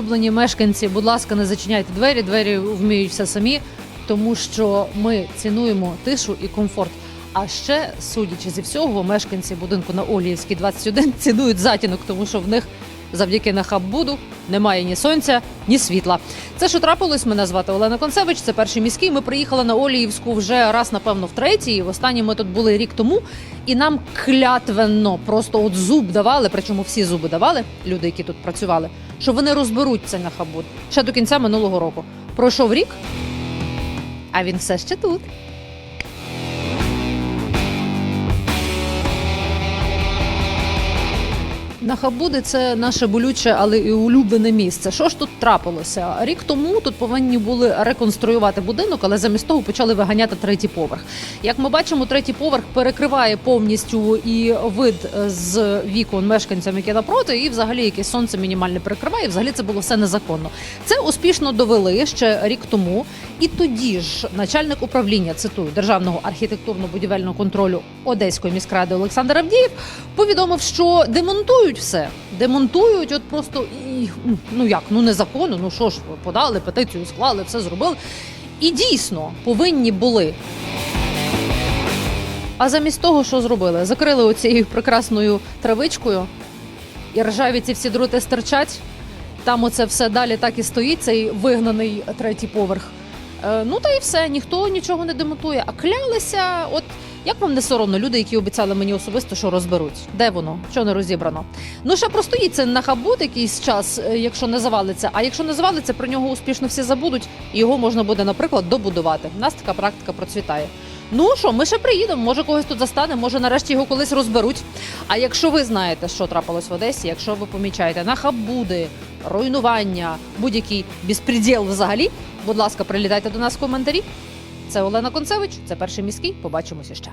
Улюблені мешканці, будь ласка, не зачиняйте двері. Двері вміють все самі, тому що ми цінуємо тишу і комфорт. А ще, судячи зі всього, мешканці будинку на Оліївській 21 цінують затінок, тому що в них завдяки нахаббуду немає ні сонця, ні світла. Це що трапилось. Мене звати Олена Концевич. Це перший міський. Ми приїхали на Оліївську вже раз, напевно, втретє. І Останні ми тут були рік тому. І нам клятвенно просто от зуб давали, причому всі зуби давали, люди, які тут працювали, що вони розберуть цей нахабут ще до кінця минулого року. Пройшов рік, а він все ще тут. Нахабуди це наше болюче, але і улюблене місце. Що ж тут трапилося? Рік тому тут повинні були реконструювати будинок, але замість того почали виганяти третій поверх. Як ми бачимо, третій поверх перекриває повністю і вид е, з вікон мешканцям, які напроти, і взагалі якесь сонце мінімальне перекриває. І взагалі це було все незаконно. Це успішно довели ще рік тому. І тоді ж начальник управління цитую державного архітектурно-будівельного контролю Одеської міськради Олександр Авдієв повідомив, що демонтують все. Демонтують, от просто і ну як, ну незаконно. Ну що ж, подали петицію, склали, все зробили. І дійсно повинні були. А замість того, що зробили? Закрили оцією прекрасною травичкою, і ржаві ці всі дроти стирчать. Там оце все далі так і стоїть, цей вигнаний третій поверх. Е, ну та і все, ніхто нічого не демонтує. А клялися, от як вам не соромно, люди, які обіцяли мені особисто, що розберуть? Де воно? Що не розібрано? Ну ще простоїть це на хабут якийсь час, е, якщо не завалиться. А якщо не завалиться, про нього успішно всі забудуть, і його можна буде, наприклад, добудувати. У нас така практика процвітає. Ну що, ми ще приїдемо, може когось тут застане, може нарешті його колись розберуть. А якщо ви знаєте, що трапилось в Одесі, якщо ви помічаєте нахабуди, руйнування, будь-який безпреділ взагалі, будь ласка, прилітайте до нас в коментарі. Це Олена Концевич, це перший міський. Побачимося ще.